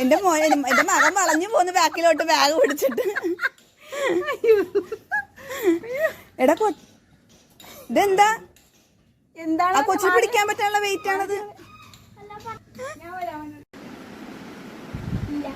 എന്റെ മോൻ എന്റെ മകൻ വളഞ്ഞു പോന്ന് ബാക്കിലോട്ട് ബാഗ് പിടിച്ചിട്ട്. എടാ കൊ ഇതെന്താ? എന്താണ് ആ കൊച്ചിന് പിടിക്കാൻ പറ്റാനുള്ള വെയിറ്റ് ആണത്. ഇല്ല.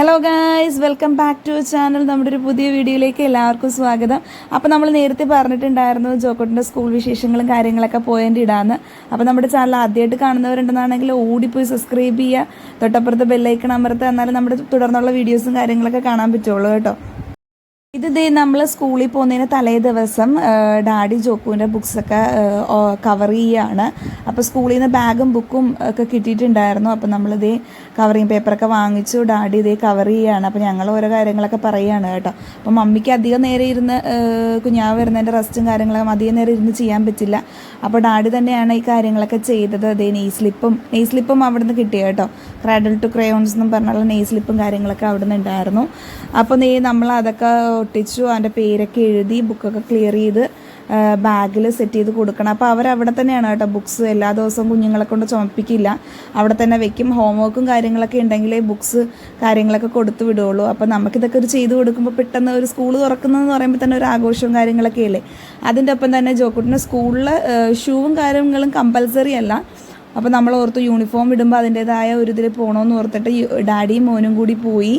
Hello guys welcome back to channel നമ്മുടെ ഒരു പുതിയ വീഡിയോയിലേക്ക് എല്ലാവർക്കും സ്വാഗതം. അപ്പോൾ നമ്മൾ നേരത്തെ പറഞ്ഞിട്ടുണ്ടായിരുന്നു ജോക്കോട്ടിന്റെ സ്കൂൾ വിശേഷങ്ങളും കാര്യങ്ങളൊക്കെ പോയതിന്റെ ഇടാന്ന്. അപ്പോൾ നമ്മുടെ ചാനൽ ആദ്യമായിട്ട് കാണുന്നവരുണ്ടെന്നാണെങ്കിൽ ഓടിപ്പോയി സബ്സ്ക്രൈബ് ചെയ്യുക. തൊട്ടപ്പുറത്ത് ബെല്ലൈക്കൺ അമർത്തുക എന്നാലും നമ്മുടെ തുടർന്നുള്ള വീഡിയോസും കാര്യങ്ങളൊക്കെ കാണാൻ പറ്റുള്ളൂ കേട്ടോ. ഇത് ദേ നമ്മൾ സ്കൂളിൽ പോകുന്നതിന് തലേ ദിവസം ഡാഡി ജോക്കുവിന്റെ ബുക്സൊക്കെ കവർ ചെയ്യുകയാണ് അപ്പോൾ സ്കൂളിൽ നിന്ന് ബാഗും ബുക്കും ഒക്കെ കിട്ടിയിട്ടുണ്ടായിരുന്നു. അപ്പോൾ നമ്മളിതേ കവറിങ് പേപ്പറൊക്കെ വാങ്ങിച്ചു ഡാഡി ഇതേ കവർ ചെയ്യുകയാണ് അപ്പോൾ ഞങ്ങൾ ഓരോ കാര്യങ്ങളൊക്കെ പറയുകയാണ് കേട്ടോ. അപ്പോൾ മമ്മിക്ക് അധികം നേരം ഇരുന്ന് കുഞ്ഞാവ് വരുന്നതിന്റെ റെസ്റ്റും കാര്യങ്ങളൊക്കെ അധികം നേരം ഇരുന്ന് ചെയ്യാൻ പറ്റില്ല. അപ്പോൾ ഡാഡി തന്നെയാണ് ഈ കാര്യങ്ങളൊക്കെ ചെയ്തത്. അതേ നെയ് സ്ലിപ്പും നെയ് സ്ലിപ്പും അവിടെ നിന്ന് കിട്ടിയ കേട്ടോ ക്രാഡൽ ടു ക്രയോൺസ് എന്നും പറഞ്ഞുള്ള നെയ് സ്ലിപ്പും കാര്യങ്ങളൊക്കെ അവിടെ നിന്ന് ഉണ്ടായിരുന്നു. അപ്പോൾ നെയ് നമ്മൾ അതൊക്കെ ഒട്ടിച്ചു അതിന്റെ പേരൊക്കെ എഴുതി ബുക്കൊക്കെ ക്ലിയർ ചെയ്ത് ബാഗിൽ സെറ്റ് ചെയ്ത് കൊടുക്കണം. അപ്പോൾ അവരവിടെ തന്നെയാണ് കേട്ടോ ബുക്ക്സ് എല്ലാ ദിവസവും കുഞ്ഞുങ്ങളെ കൊണ്ട് ചുമപ്പിക്കില്ല. അവിടെ തന്നെ വെക്കും. ഹോം വർക്കും കാര്യങ്ങളൊക്കെ ഉണ്ടെങ്കിലേ ബുക്ക്സ് കാര്യങ്ങളൊക്കെ കൊടുത്തു വിടുകയുള്ളൂ അപ്പോൾ നമുക്കിതൊക്കെ ഒരു ചെയ്ത് കൊടുക്കുമ്പോൾ പെട്ടെന്ന് ഒരു സ്കൂൾ തുറക്കുന്നതെന്ന് പറയുമ്പോൾ തന്നെ ഒരു ആഘോഷവും കാര്യങ്ങളൊക്കെ അല്ലേ? അതിന്റെ ഒപ്പം തന്നെ ജോക്കുട്ടിന് സ്കൂളിൽ ഷൂവും കാര്യങ്ങളും കമ്പൽസറി അല്ല. അപ്പോൾ നമ്മൾ ഓർത്ത് യൂണിഫോം ഇടുമ്പോൾ അതിന്റെതായ ഒരു ഇതിൽ പോകണമെന്ന് ഓർത്തിട്ട് ഡാഡിയും മോനും കൂടി പോയി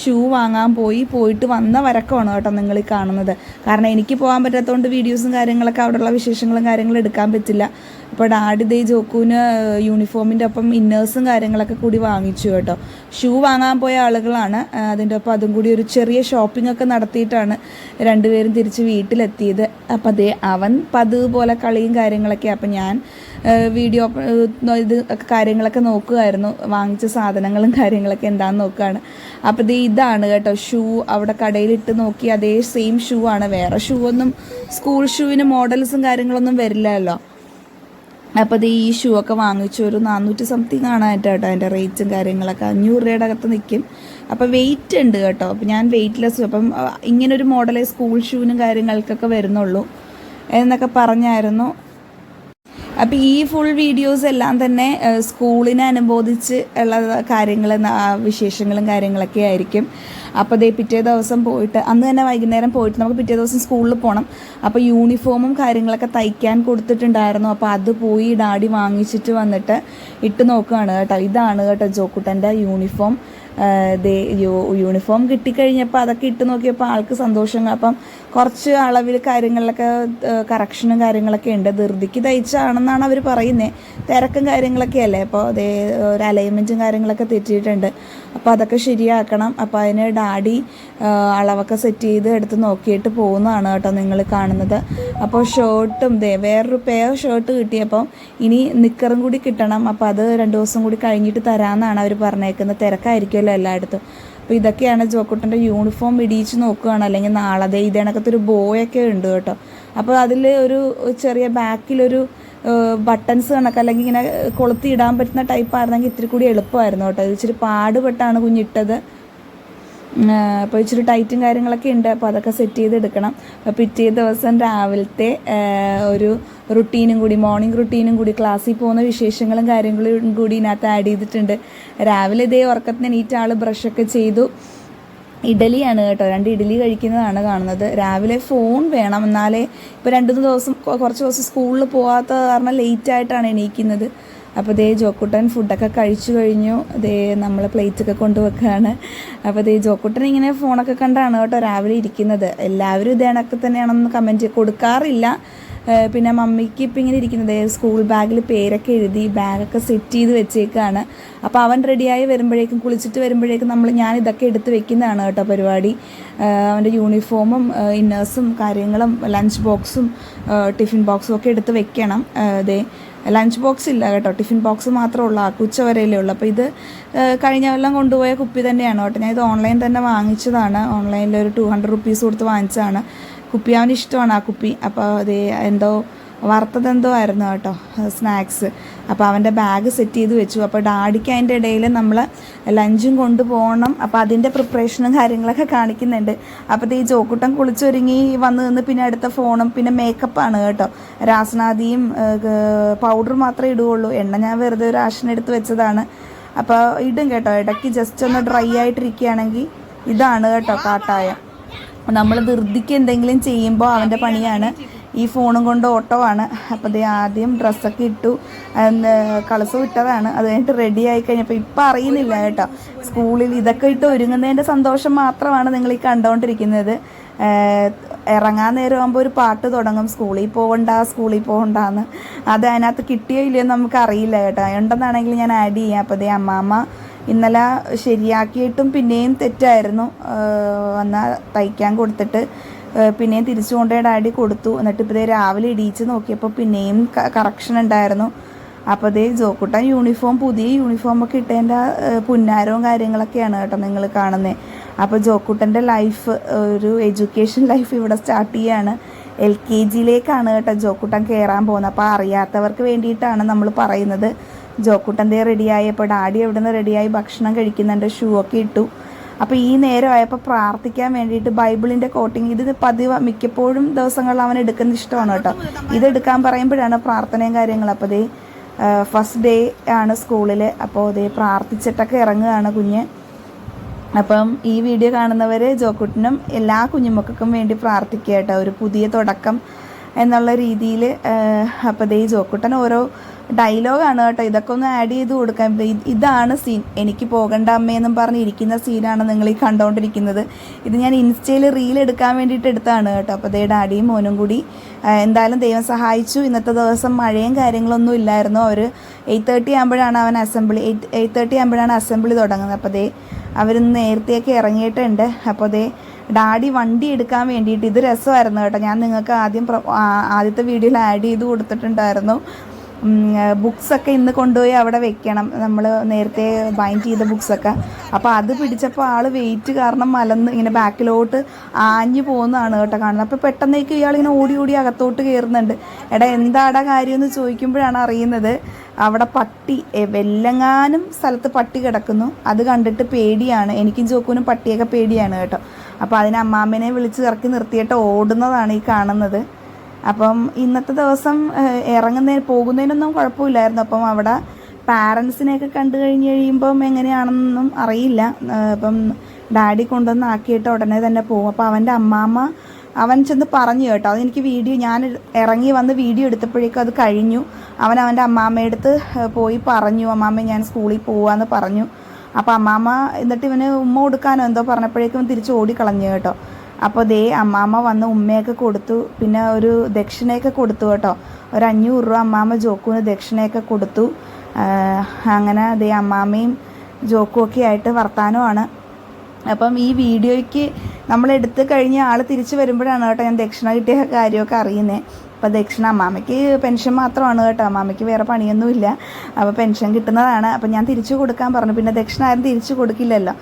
ഷൂ വാങ്ങാൻ പോയി പോയിട്ട് വന്ന വരക്കമാണ് കേട്ടോ നിങ്ങൾ കാണുന്നത്. കാരണം എനിക്ക് പോകാൻ പറ്റാത്തതുകൊണ്ട് വീഡിയോസും കാര്യങ്ങളൊക്കെ അവിടെയുള്ള വിശേഷങ്ങളും കാര്യങ്ങളും എടുക്കാൻ പറ്റില്ല. അപ്പോൾ ഡാഡി ദേ ജോക്കൂന് യൂണിഫോമിന്റെ ഒപ്പം ഇന്നേഴ്സും കാര്യങ്ങളൊക്കെ കൂടി വാങ്ങിച്ചു കേട്ടോ. ഷൂ വാങ്ങാൻ പോയ ആളുകളാണ്. അതിന്റെ ഒപ്പം അതും കൂടി ഒരു ചെറിയ ഷോപ്പിംഗ് ഒക്കെ നടത്തിയിട്ടാണ് രണ്ടുപേരും തിരിച്ച് വീട്ടിലെത്തിയത്. അപ്പം അതേ അവൻ പതിവ് പോലെ കളിയും കാര്യങ്ങളൊക്കെ അപ്പം ഞാൻ വീഡിയോ ഇത് കാര്യങ്ങളൊക്കെ നോക്കുമായിരുന്നു വാങ്ങിച്ച സാധനങ്ങളും കാര്യങ്ങളൊക്കെ എന്താണെന്ന് നോക്കുകയാണ് അപ്പം ഇത് ഇതാണ് കേട്ടോ ഷൂ അവിടെ കടയിലിട്ട് നോക്കി അതേ സെയിം ഷൂ ആണ്. വേറെ ഷൂ ഒന്നും സ്കൂൾ ഷൂവിന് മോഡൽസും കാര്യങ്ങളൊന്നും വരില്ലല്ലോ. അപ്പോൾ അത് ഈ ഷൂ ഒക്കെ വാങ്ങിച്ചു ഒരു നാനൂറ്റി സംതിങ് ആണ് കേട്ടോ അതിന്റെ റേറ്റും കാര്യങ്ങളൊക്കെ. അഞ്ഞൂറ് രൂപയുടെ അകത്ത് നിൽക്കും അപ്പോൾ വെയിറ്റ് ഉണ്ട് കേട്ടോ. അപ്പോൾ ഞാൻ വെയിറ്റ്ലെസ് അപ്പം ആ, ഇങ്ങനൊരു മോഡലേ സ്കൂൾ ഷൂവിനും കാര്യങ്ങൾക്കൊക്കെ വരുന്നുള്ളൂ എന്നൊക്കെ പറഞ്ഞായിരുന്നു. അപ്പോൾ ഈ ഫുൾ വീഡിയോസ് എല്ലാം തന്നെ സ്കൂളിനെ അനുബോധിച്ച് ഉള്ള കാര്യങ്ങൾ വിശേഷങ്ങളും കാര്യങ്ങളൊക്കെ ആയിരിക്കും. അപ്പോൾ അതേ പിറ്റേ ദിവസം പോയിട്ട് അന്ന് തന്നെ വൈകുന്നേരം പോയിട്ട് നമുക്ക് പിറ്റേ ദിവസം സ്കൂളിൽ പോകണം അപ്പോൾ യൂണിഫോമും കാര്യങ്ങളൊക്കെ തയ്ക്കാൻ കൊടുത്തിട്ടുണ്ടായിരുന്നു. അപ്പോൾ അത് പോയി ഡാഡി വാങ്ങിച്ചിട്ട് വന്നിട്ട് ഇട്ട് നോക്കുകയാണ് കേട്ടോ. ഇതാണ് കേട്ടോ ജോക്കുട്ടന്റെ യൂണിഫോം യൂണിഫോം കിട്ടിക്കഴിഞ്ഞപ്പോൾ അതൊക്കെ ഇട്ട് നോക്കിയപ്പോൾ ആൾക്ക് സന്തോഷം അപ്പം കുറച്ച് അളവിൽ കാര്യങ്ങളിലൊക്കെ കറക്ഷനും കാര്യങ്ങളൊക്കെ ഉണ്ട്. ധൃതിക്ക് തയ്ച്ചാണെന്നാണ് അവർ പറയുന്നത് തിരക്കും കാര്യങ്ങളൊക്കെ അല്ലേ അപ്പോൾ അതേ ഒരു അലൈൻമെന്റും കാര്യങ്ങളൊക്കെ തെറ്റിയിട്ടുണ്ട്. അപ്പോൾ അതൊക്കെ ശരിയാക്കണം. അപ്പോൾ അതിന് ഡാഡി അളവൊക്കെ സെറ്റ് ചെയ്ത് എടുത്ത് നോക്കിയിട്ട് പോകുന്നതാണ് കേട്ടോ നിങ്ങൾ കാണുന്നത്. അപ്പോൾ ഷർട്ടും ദേ വേറൊരു പേർ ഷർട്ട് കിട്ടിയപ്പം ഇനി നിക്കറും കൂടി കിട്ടണം. അപ്പോൾ അത് രണ്ട് ദിവസം കൂടി കഴിഞ്ഞിട്ട് തരാമെന്നാണ് അവർ പറഞ്ഞേക്കുന്നത്. തിരക്കായിരിക്കുമല്ലോ എല്ലായിടത്തും. അപ്പോൾ ഇതൊക്കെയാണ് ജോക്കുട്ടന്റെ യൂണിഫോം ഇടിയിച്ച് നോക്കുകയാണ്. അല്ലെങ്കിൽ നാളെ ദേ ഇതേണക്കത്തൊരു ബോയൊക്കെ ഉണ്ട് കേട്ടോ. അപ്പോൾ അതിൽ ഒരു ചെറിയ ബാക്കിലൊരു ബട്ടൺസ് കണക്ക് അല്ലെങ്കിൽ ഇങ്ങനെ കൊളുത്തി ഇടാൻ പറ്റുന്ന ടൈപ്പ് ആയിരുന്നെങ്കിൽ ഇത്തിരി കൂടി എളുപ്പമായിരുന്നു കേട്ടോ. ഇച്ചിരി പാടുപെട്ടാണ് കുഞ്ഞിട്ടത്. അപ്പോൾ ഇച്ചിരി ടൈറ്റും കാര്യങ്ങളൊക്കെ ഉണ്ട്. അപ്പോൾ അതൊക്കെ സെറ്റ് ചെയ്ത് എടുക്കണം അപ്പോൾ പിറ്റേ ദിവസം രാവിലത്തെ ഒരു റുട്ടീനും കൂടി മോർണിംഗ് റുട്ടീനും കൂടി ക്ലാസ്സിൽ പോകുന്ന വിശേഷങ്ങളും കാര്യങ്ങളും കൂടി ഇതിനകത്ത് ആഡ് ചെയ്തിട്ടുണ്ട്. രാവിലെ ഇതേ ഉറക്കത്തിന് എണീറ്റ ആൾ ബ്രഷൊക്കെ ചെയ്തു. ഇഡലിയാണ് കേട്ടോ. രണ്ട് ഇഡലി കഴിക്കുന്നതാണ് കാണുന്നത്. രാവിലെ ഫോൺ വേണം. എന്നാലേ ഇപ്പോൾ രണ്ട് മൂന്ന് ദിവസം കുറച്ച് ദിവസം സ്കൂളിൽ പോകാത്ത കാരണം ലേറ്റ് ആയിട്ടാണ് എണീക്കുന്നത്. അപ്പോൾ ദേ ജോക്കുട്ടൻ ഫുഡൊക്കെ കഴിച്ചു കഴിഞ്ഞു. ദേ നമ്മൾ പ്ലേറ്റൊക്കെ കൊണ്ടുവെക്കുകയാണ് അപ്പോൾ ദേ ജോക്കുട്ടൻ ഇങ്ങനെ ഫോണൊക്കെ കണ്ടാണ് കേട്ടോ രാവിലെ ഇരിക്കുന്നത്. എല്ലാവരും ഇതേണൊക്കെ തന്നെയാണെന്ന് കമന്റ് കൊടുക്കാറില്ല. പിന്നെ മമ്മിക്ക് ഇപ്പം ഇങ്ങനെ ഇരിക്കുന്നത്. സ്കൂൾ ബാഗിൽ പേരൊക്കെ എഴുതി ബാഗൊക്കെ സെറ്റ് ചെയ്ത് വെച്ചേക്കാണ്. അപ്പോൾ അവൻ റെഡിയായി വരുമ്പോഴേക്കും കുളിച്ചിട്ട് വരുമ്പോഴേക്കും നമ്മൾ ഞാൻ ഇതൊക്കെ എടുത്ത് വെക്കുന്നതാണ് കേട്ടോ പരിപാടി. അവന്റെ യൂണിഫോമും ഇന്നേഴ്സും കാര്യങ്ങളും ലഞ്ച് ബോക്സും ടിഫിൻ ബോക്സും ഒക്കെ എടുത്ത് വെക്കണം. ദേ ലഞ്ച് ബോക്സ് ഇല്ല കേട്ടോ. ടിഫിൻ ബോക്സ് മാത്രമേ ഉള്ളൂ. ആ ഉച്ച വരെയല്ലേ ഉള്ളൂ. അപ്പോൾ ഇത് കഴിഞ്ഞ കൊല്ലം കൊണ്ടുപോയ കുപ്പി തന്നെയാണ് കേട്ടോ. ഞാൻ ഇത് ഓൺലൈൻ തന്നെ വാങ്ങിച്ചതാണ്. ഓൺലൈനിൽ ഒരു ടു ഹൺഡ്രഡ് റുപ്പീസ് കൊടുത്ത് വാങ്ങിച്ചതാണ്. കുപ്പി അവന് ഇഷ്ടമാണ് ആ കുപ്പി. അപ്പോൾ അത് എന്തോ വറുത്തതെന്തോ ആയിരുന്നു കേട്ടോ സ്നാക്സ്. അപ്പോൾ അവന്റെ ബാഗ് സെറ്റ് ചെയ്ത് വെച്ചു. അപ്പോൾ ഡാഡിക്ക് അതിന്റെ ഇടയിൽ നമ്മൾ ലഞ്ചും കൊണ്ടുപോകണം. അപ്പോൾ അതിന്റെ പ്രിപ്പറേഷനും കാര്യങ്ങളൊക്കെ കാണിക്കുന്നുണ്ട്. അപ്പോൾ ഈ ജോക്കുട്ടൻ കുളിച്ചൊരുങ്ങി വന്ന് നിന്ന് പിന്നെ അടുത്ത ഫോണും പിന്നെ മേക്കപ്പാണ് കേട്ടോ. രാസനാദിയും പൗഡർ മാത്രമേ ഇടുകയുള്ളൂ. എണ്ണ ഞാൻ വെറുതെ ഒരു ആഷനെടുത്ത് വെച്ചതാണ്. അപ്പോൾ ഇടും കേട്ടോ. ഇടയ്ക്ക് ജസ്റ്റ് ഒന്ന് ഡ്രൈ ആയിട്ടിരിക്കുകയാണെങ്കിൽ ഇതാണ് കേട്ടോ കാട്ടായം നമ്മൾ ധൃതിക്ക് എന്തെങ്കിലും ചെയ്യുമ്പോൾ അവന്റെ പണിയാണ്. ഈ ഫോണും കൊണ്ട് ഓട്ടോ ആണ്. അപ്പോൾ ദേ ആദ്യം ഡ്രസ്സൊക്കെ ഇട്ടു. കളസ് വിട്ടതാണ്. അത് കഴിഞ്ഞിട്ട് റെഡി ആയി കഴിഞ്ഞപ്പോൾ ഇപ്പം അറിയുന്നില്ല കേട്ടോ. സ്കൂളിൽ ഇതൊക്കെ ഇട്ട് ഒരുങ്ങുന്നതിന്റെ സന്തോഷം മാത്രമാണ് നിങ്ങൾ ഈ കണ്ടുകൊണ്ടിരിക്കുന്നത് ഇറങ്ങാൻ നേരം ആകുമ്പോൾ ഒരു പാട്ട് തുടങ്ങും. സ്കൂളിൽ പോകണ്ട സ്കൂളിൽ പോകണ്ടെന്ന് അത് അതിനകത്ത് കിട്ടിയോ ഇല്ലയോ നമുക്ക് അറിയില്ല കേട്ടോ. ഉണ്ടെന്നാണെങ്കിൽ ഞാൻ ആഡ് ചെയ്യാം. അപ്പോൾ ദേ അമ്മാമ്മ ഇന്നലെ ശരിയാക്കിയിട്ടും പിന്നെയും തെറ്റായിരുന്നു. വന്ന തയ്ക്കാൻ കൊടുത്തിട്ട് പിന്നെയും തിരിച്ചു കൊണ്ടുപോയി ഡാഡി കൊടുത്തു. എന്നിട്ട് ഇപ്പോൾ ദേ രാവിലെ ഇടിയിച്ച് നോക്കിയപ്പോൾ പിന്നെയും കറക്ഷൻ ഉണ്ടായിരുന്നു. അപ്പോൾ ദേ ജോക്കുട്ടൻ യൂണിഫോം പുതിയ യൂണിഫോം ഒക്കെ ഇട്ടതിന്റെ പുന്നാരവും കാര്യങ്ങളൊക്കെയാണ് കേട്ടോ നിങ്ങൾ കാണുന്നത് അപ്പോൾ ജോക്കുട്ടന്റെ ലൈഫ് ഒരു എഡ്യൂക്കേഷൻ ലൈഫ് ഇവിടെ സ്റ്റാർട്ട് ചെയ്യാണ്. എൽ കെ ജിയിലേക്കാണ് കേട്ടോ ജോക്കുട്ടൻ കയറാൻ പോകുന്നത്. അപ്പോൾ അറിയാത്തവർക്ക് വേണ്ടിയിട്ടാണ് നമ്മൾ പറയുന്നത്. ജോക്കുട്ടന്റെ റെഡിയായപ്പോൾ ഡാഡി എവിടെ നിന്ന് റെഡിയായി ഭക്ഷണം കഴിക്കുന്നുണ്ട് ഷൂ ഒക്കെ ഇട്ടു. അപ്പോൾ ഈ നേരമായപ്പോൾ പ്രാർത്ഥിക്കാൻ വേണ്ടിയിട്ട് ബൈബിളിന്റെ കോട്ടിങ് ഇത് പതിവ് മിക്കപ്പോഴും ദിവസങ്ങളിൽ അവൻ എടുക്കുന്ന ഇഷ്ടമാണ് കേട്ടോ. ഇതെടുക്കാൻ പറയുമ്പോഴാണ് പ്രാർത്ഥനയും കാര്യങ്ങളും. അപ്പോൾ ദേ ഫസ്റ്റ് ഡേ ആണ് സ്കൂളിൽ. അപ്പോൾ ദേ പ്രാർത്ഥിച്ചിട്ടൊക്കെ ഇറങ്ങുകയാണ് കുഞ്ഞ്. അപ്പം ഈ വീഡിയോ കാണുന്നവർ ജോക്കുട്ടിനും എല്ലാ കുഞ്ഞുമക്കൾക്കും വേണ്ടി പ്രാർത്ഥിക്കുക കേട്ടോ. ഒരു പുതിയ തുടക്കം എന്നുള്ള രീതിയിൽ അപ്പോൾ ദേ ജോക്കുട്ടൻ ഓരോ ഡയലോഗാണ് കേട്ടോ. ഇതൊക്കെ ഒന്ന് ആഡ് ചെയ്ത് കൊടുക്കാൻ. ഇത് ഇതാണ് സീൻ എനിക്ക് പോകണ്ട അമ്മയെന്നും പറഞ്ഞ് ഇരിക്കുന്ന സീനാണ് നിങ്ങൾ ഈ കണ്ടുകൊണ്ടിരിക്കുന്നത് ഇത് ഞാൻ ഇൻസ്റ്റയിൽ റീൽ എടുക്കാൻ വേണ്ടിയിട്ട് എടുത്തതാണ് കേട്ടോ. അപ്പോൾ അതേ ഡാഡിയും മോനും കൂടി എന്തായാലും ദൈവം സഹായിച്ചു. ഇന്നത്തെ ദിവസം മഴയും കാര്യങ്ങളൊന്നും ഇല്ലായിരുന്നു. അവർ എയ്റ്റ് തേർട്ടി ആകുമ്പോഴാണ് അവൻ അസംബ്ലി എയ്റ്റ് എയ്റ്റ് തേർട്ടി ആകുമ്പോഴാണ് അസംബ്ലി തുടങ്ങുന്നത്. അപ്പോൾ അതേ അവരിന്ന് നേരത്തെയൊക്കെ ഇറങ്ങിയിട്ടുണ്ട്. അപ്പോൾ അതേ ഡാഡി വണ്ടി എടുക്കാൻ വേണ്ടിയിട്ട് ഇത് രസമായിരുന്നു കേട്ടോ. ഞാൻ നിങ്ങൾക്ക് ആദ്യം ആദ്യത്തെ വീഡിയോയിൽ ആഡ് ചെയ്ത് കൊടുത്തിട്ടുണ്ടായിരുന്നു. ബുക്സൊക്കെ ഇന്ന് കൊണ്ടുപോയി അവിടെ വെക്കണം. നമ്മൾ നേരത്തെ ബൈൻഡ് ചെയ്ത ബുക്സൊക്കെ. അപ്പോൾ അത് പിടിച്ചപ്പോൾ ആൾ വെയിറ്റ് കാരണം മലന്ന് ഇങ്ങനെ ബാക്കിലോട്ട് ആഞ്ഞു പോകുന്നതാണ് കേട്ടോ കാണുന്നത്. അപ്പോൾ പെട്ടെന്നേക്ക് ഇയാൾ ഇങ്ങനെ ഓടി ഓടി അകത്തോട്ട് കയറുന്നുണ്ട് എടാ എന്താടാ കാര്യമെന്ന് ചോദിക്കുമ്പോഴാണ് അറിയുന്നത്. അവിടെ പട്ടി വെല്ലങ്ങാനും സ്ഥലത്ത് പട്ടി കിടക്കുന്നു. അത് കണ്ടിട്ട് പേടിയാണ്. എനിക്കും ജോക്കുനും പട്ടിയൊക്കെ പേടിയാണ് കേട്ടോ. അപ്പോൾ അതിനെ അമ്മാമ്മനെ വിളിച്ച് ഇറക്കി നിർത്തിയിട്ട് ഓടുന്നതാണ് ഈ കാണുന്നത്. അപ്പം ഇന്നത്തെ ദിവസം ഇറങ്ങുന്നതിന് പോകുന്നതിനൊന്നും കുഴപ്പമില്ലായിരുന്നു. അപ്പം അവിടെ പാരൻസിനെയൊക്കെ കണ്ടു കഴിഞ്ഞ് കഴിയുമ്പം എങ്ങനെയാണെന്നൊന്നും അറിയില്ല. അപ്പം ഡാഡി കൊണ്ടുവന്ന് ആക്കിയിട്ട് ഉടനെ തന്നെ പോകും. അപ്പം അവന്റെ അമ്മാമ്മ അവൻ ചെന്ന് പറഞ്ഞു കേട്ടോ. അതെനിക്ക് വീഡിയോ ഞാൻ ഇറങ്ങി വന്ന് വീഡിയോ എടുത്തപ്പോഴേക്കും അത് കഴിഞ്ഞു. അവൻ അവന്റെ അമ്മാമ്മയടുത്ത് പോയി പറഞ്ഞു അമ്മാമ്മ ഞാൻ സ്കൂളിൽ പോവാന്ന് പറഞ്ഞു. അപ്പം അമ്മാമ്മ എന്നിട്ട് ഇവന് ഉമ്മ കൊടുക്കാനോ എന്തോ പറഞ്ഞപ്പോഴേക്കും തിരിച്ച് ഓടിക്കളഞ്ഞു കേട്ടോ. അപ്പോൾ ദേ അമ്മാമ്മ വന്ന് ഉമ്മയൊക്കെ കൊടുത്തു. പിന്നെ ഒരു ദക്ഷിണയൊക്കെ കൊടുത്തു കേട്ടോ. ഒരു അഞ്ഞൂറ് രൂപ അമ്മാമ്മ ജോക്കുവിന് ദക്ഷിണയൊക്കെ കൊടുത്തു. അങ്ങനെ ദേ അമ്മാമ്മയും ജോക്കുമൊക്കെ ആയിട്ട് വർത്താനമാണ്. അപ്പം ഈ വീഡിയോയ്ക്ക് നമ്മൾ എടുത്ത് കഴിഞ്ഞ് ആൾ തിരിച്ച് വരുമ്പോഴാണ് കേട്ടോ ഞാൻ ദക്ഷിണ കിട്ടിയ കാര്യമൊക്കെ അറിയുന്നത് അപ്പോൾ ദക്ഷിണ അമ്മാമ്മയ്ക്ക് പെൻഷൻ മാത്രമാണ് കേട്ടോ. അമ്മാമ്മയ്ക്ക് വേറെ പണിയൊന്നുമില്ല. അപ്പോൾ പെൻഷൻ കിട്ടുന്നതാണ്. അപ്പോൾ ഞാൻ തിരിച്ചു കൊടുക്കാൻ പറഞ്ഞു. പിന്നെ ദക്ഷിണ ആരും തിരിച്ചു കൊടുക്കില്ലല്ലോ.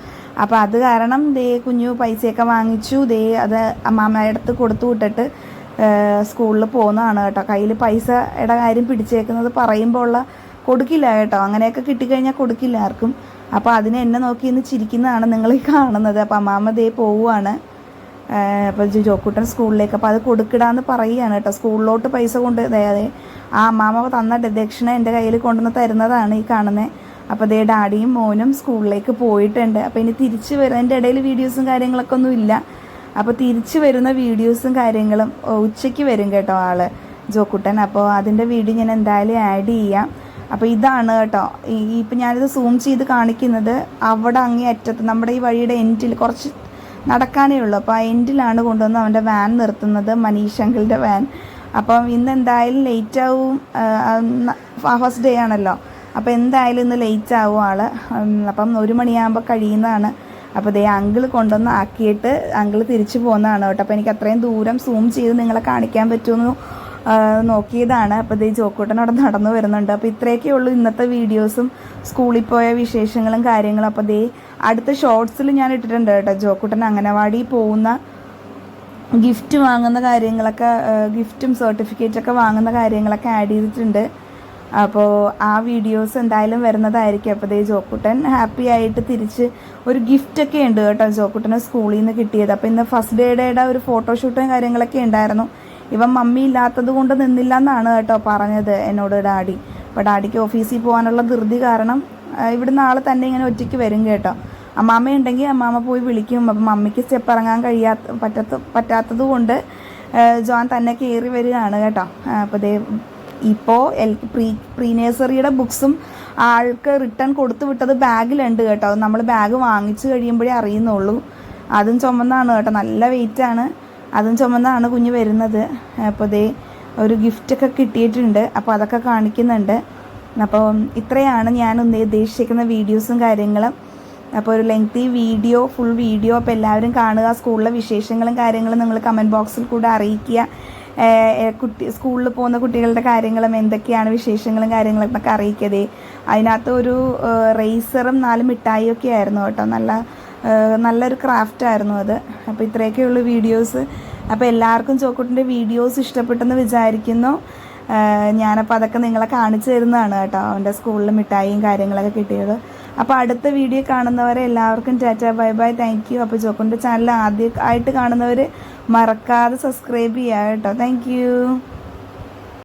അപ്പോൾ അത് കാരണം ദേ കുഞ്ഞു പൈസയൊക്കെ വാങ്ങിച്ചു. ദേ അത് അമ്മാമ്മയുടെ അടുത്ത് കൊടുത്തു വിട്ടിട്ട് സ്കൂളിൽ പോകുന്നതാണ് കേട്ടോ. കയ്യിൽ പൈസയുടെ കാര്യം പിടിച്ചേക്കുന്നത് പറയുമ്പോൾ ഉള്ള കൊടുക്കില്ല കേട്ടോ. അങ്ങനെയൊക്കെ കിട്ടിക്കഴിഞ്ഞാൽ കൊടുക്കില്ല ആർക്കും. അപ്പോൾ അതിനെ എന്നെ നോക്കി ഇന്ന് ചിരിക്കുന്നതാണ് നിങ്ങൾ ഈ കാണുന്നത്. അപ്പോൾ അമ്മാമ്മ ദേ പോവുകയാണ് അപ്പോൾ ജോക്കുട്ടൻ സ്കൂളിലേക്ക് അപ്പോൾ അത് കൊടുക്കിടാന്ന് പറയുകയാണ് കേട്ടോ. സ്കൂളിലോട്ട് പൈസ കൊണ്ട് അതെ ആ അമ്മാമ്മ തന്ന ദക്ഷിണ എന്റെ കയ്യിൽ കൊണ്ടുവന്ന് തരുന്നതാണ് ഈ കാണുന്നത് അപ്പോൾ അതേ ഡാഡിയും മോനും സ്കൂളിലേക്ക് പോയിട്ടുണ്ട്. അപ്പോൾ ഇനി തിരിച്ച് വരുന്നതിന്റെ ഇടയിൽ വീഡിയോസും കാര്യങ്ങളൊക്കെ ഒന്നും ഇല്ല. അപ്പോൾ തിരിച്ചു വരുന്ന വീഡിയോസും കാര്യങ്ങളും ഉച്ചയ്ക്ക് വരും കേട്ടോ ആൾ ജോക്കുട്ടൻ. അപ്പോൾ അതിന്റെ വീഡിയോ ഞാൻ എന്തായാലും ആഡ് ചെയ്യാം. അപ്പോൾ ഇതാണ് കേട്ടോ. ഈ ഇപ്പം ഞാനിത് സൂം ചെയ്ത് കാണിക്കുന്നത് അവിടെ അങ്ങേ അറ്റത്ത് നമ്മുടെ ഈ വഴിയുടെ എൻഡിൽ കുറച്ച് നടക്കാനേ ഉള്ളൂ. അപ്പോൾ ആ എൻഡിലാണ് കൊണ്ടുവന്ന് അവന്റെ വാൻ നിർത്തുന്നത് മനീഷ് അങ്കിളിന്റെ വാൻ അപ്പം ഇന്ന് എന്തായാലും ലേറ്റ് ആവും. ഫസ്റ്റ് ഡേ ആണല്ലോ. അപ്പോൾ എന്തായാലും ഇന്ന് ലേറ്റ് ആവും ഉം, അപ്പം ഒരു മണിയാകുമ്പോൾ കഴിയുന്നതാണ്. അപ്പോൾ ദേ അങ്കിൾ കൊണ്ടുവന്ന് ആക്കിയിട്ട് അങ്കിൾ തിരിച്ചു പോകുന്നതാണ് കേട്ടോ. അപ്പോൾ എനിക്ക് അത്രയും ദൂരം സൂം ചെയ്ത് നിങ്ങളെ കാണിക്കാൻ പറ്റുമെന്ന് നോക്കിയതാണ്. അപ്പോൾ ഇതേ ജോക്കൂട്ടൻ അവിടെ നടന്നു വരുന്നുണ്ട്. അപ്പോൾ ഇത്രയൊക്കെ ഉള്ളൂ ഇന്നത്തെ വീഡിയോസും സ്കൂളിൽ പോയ വിശേഷങ്ങളും കാര്യങ്ങളും. അപ്പോൾ ദേ അടുത്ത ഷോർട്സിൽ ഞാൻ ഇട്ടിട്ടുണ്ട് കേട്ടോ. ജോക്കൂട്ടൻ അംഗനവാടി പോകുന്ന ഗിഫ്റ്റ് വാങ്ങുന്ന കാര്യങ്ങളൊക്കെ ഗിഫ്റ്റും സർട്ടിഫിക്കറ്റൊക്കെ വാങ്ങുന്ന കാര്യങ്ങളൊക്കെ ആഡ് ചെയ്തിട്ടുണ്ട്. അപ്പോൾ ആ വീഡിയോസ് എന്തായാലും വരുന്നതായിരിക്കും. അപ്പോൾ ദേ ജോക്കുട്ടൻ ഹാപ്പി ആയിട്ട് തിരിച്ച് ഒരു ഗിഫ്റ്റ് ഒക്കെ ഉണ്ട് കേട്ടോ ജോക്കുട്ടന് സ്കൂളിൽ നിന്ന് കിട്ടിയത്. അപ്പോൾ ഇന്ന് ഫസ്റ്റ് ഡേയുടെ ഒരു ഫോട്ടോഷൂട്ടും കാര്യങ്ങളൊക്കെ ഉണ്ടായിരുന്നു. ഇവൻ മമ്മി ഇല്ലാത്തത് കൊണ്ട് നിന്നില്ല എന്നാണ് കേട്ടോ പറഞ്ഞത് എന്നോട് ഡാഡി. അപ്പോൾ ഡാഡിക്ക് ഓഫീസിൽ പോകാനുള്ള ധൃതി കാരണം ഇവിടുന്ന് ആൾ തന്നെ ഇങ്ങനെ ഒറ്റയ്ക്ക് വരും കേട്ടോ. അമ്മാമ്മ ഉണ്ടെങ്കിൽ അമ്മാമ്മ പോയി വിളിക്കും. അപ്പം മമ്മിക്ക് സ്റ്റെപ്പ് ഇറങ്ങാൻ കഴിയാത്ത പറ്റാത്ത പറ്റാത്തത് കൊണ്ട് ജോൺ തന്നെ കയറി വരികയാണ് കേട്ടോ. അപ്പോൾ ദേ ഇപ്പോൾ എൽ പ്രീ പ്രീ നേഴ്സറിയുടെ ബുക്സും ആൾക്ക് റിട്ടേൺ കൊടുത്തു വിട്ടത് ബാഗിലുണ്ട് കേട്ടോ. നമ്മൾ ബാഗ് വാങ്ങിച്ചു കഴിയുമ്പോഴേ അറിയുന്നുള്ളൂ. അതും ചുമന്നാണ് കേട്ടോ. നല്ല വെയിറ്റാണ്. അതും ചുമന്നാണ് കുഞ്ഞ് വരുന്നത്. അപ്പോൾ ദേ ഒരു ഗിഫ്റ്റൊക്കെ കിട്ടിയിട്ടുണ്ട്. അപ്പോൾ അതൊക്കെ കാണിക്കുന്നുണ്ട്. അപ്പോൾ ഇത്രയാണ് ഞാൻ ഉദ്ദേശിക്കുന്ന വീഡിയോസും കാര്യങ്ങളും. അപ്പോൾ ഒരു ലെങ്തി വീഡിയോ ഫുൾ വീഡിയോ അപ്പോൾ എല്ലാവരും കാണുക. സ്കൂളിലെ വിശേഷങ്ങളും കാര്യങ്ങളും നിങ്ങൾ കമന്റ് ബോക്സിൽ കൂടെ അറിയിക്കുക. കുട്ടി സ്കൂളിൽ പോകുന്ന കുട്ടികളുടെ കാര്യങ്ങളും എന്തൊക്കെയാണ് വിശേഷങ്ങളും കാര്യങ്ങളും ഒക്കെ അറിയിക്കതേ? അതിനകത്ത് ഒരു റേസറും നാല് മിഠായിയും ഒക്കെ ആയിരുന്നു കേട്ടോ. നല്ല നല്ലൊരു ക്രാഫ്റ്റ് ആയിരുന്നു അത്. അപ്പോൾ ഇത്രയൊക്കെയുള്ള വീഡിയോസ് അപ്പോൾ എല്ലാവർക്കും ചോക്കൂട്ടിന്റെ വീഡിയോസ് ഇഷ്ടപ്പെട്ടെന്ന് വിചാരിക്കുന്നു. ഞാനപ്പോൾ അതൊക്കെ നിങ്ങളെ കാണിച്ചു തരുന്നതാണ് കേട്ടോ. അവന്റെ സ്കൂളിൽ മിഠായിയും കാര്യങ്ങളൊക്കെ കിട്ടിയത്. അപ്പോൾ അടുത്ത വീഡിയോ കാണുന്നവരെ എല്ലാവർക്കും tata bye bye thank you അപ്പോൾ ജോക്കുന്റെ ചാനൽ ആദ്യമായിട്ട് കാണുന്നവർ മറക്കാതെ സബ്സ്ക്രൈബ് ചെയ്യുക കേട്ടോ. താങ്ക്